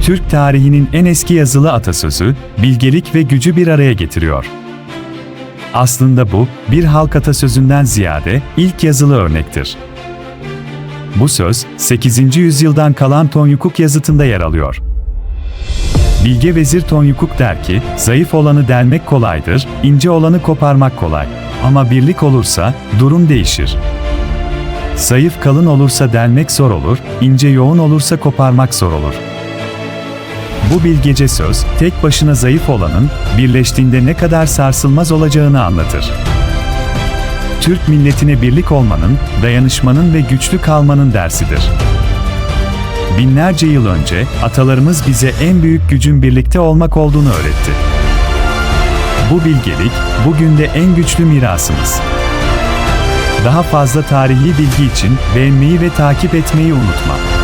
Türk tarihinin en eski yazılı atasözü, bilgelik ve gücü bir araya getiriyor. Aslında bu, bir halk atasözünden ziyade ilk yazılı örnektir. Bu söz, 8. yüzyıldan kalan Tonyukuk yazıtında yer alıyor. Bilge Vezir Tonyukuk der ki, zayıf olanı delmek kolaydır, ince olanı koparmak kolay. Ama birlik olursa, durum değişir. Zayıf kalın olursa delmek zor olur, ince yoğun olursa koparmak zor olur. Bu bilgece söz, tek başına zayıf olanın, birleştiğinde ne kadar sarsılmaz olacağını anlatır. Türk milletine birlik olmanın, dayanışmanın ve güçlü kalmanın dersidir. Binlerce yıl önce atalarımız bize en büyük gücün birlikte olmak olduğunu öğretti. Bu bilgelik bugün de en güçlü mirasımız. Daha fazla tarihi bilgi için beğenmeyi ve takip etmeyi unutma.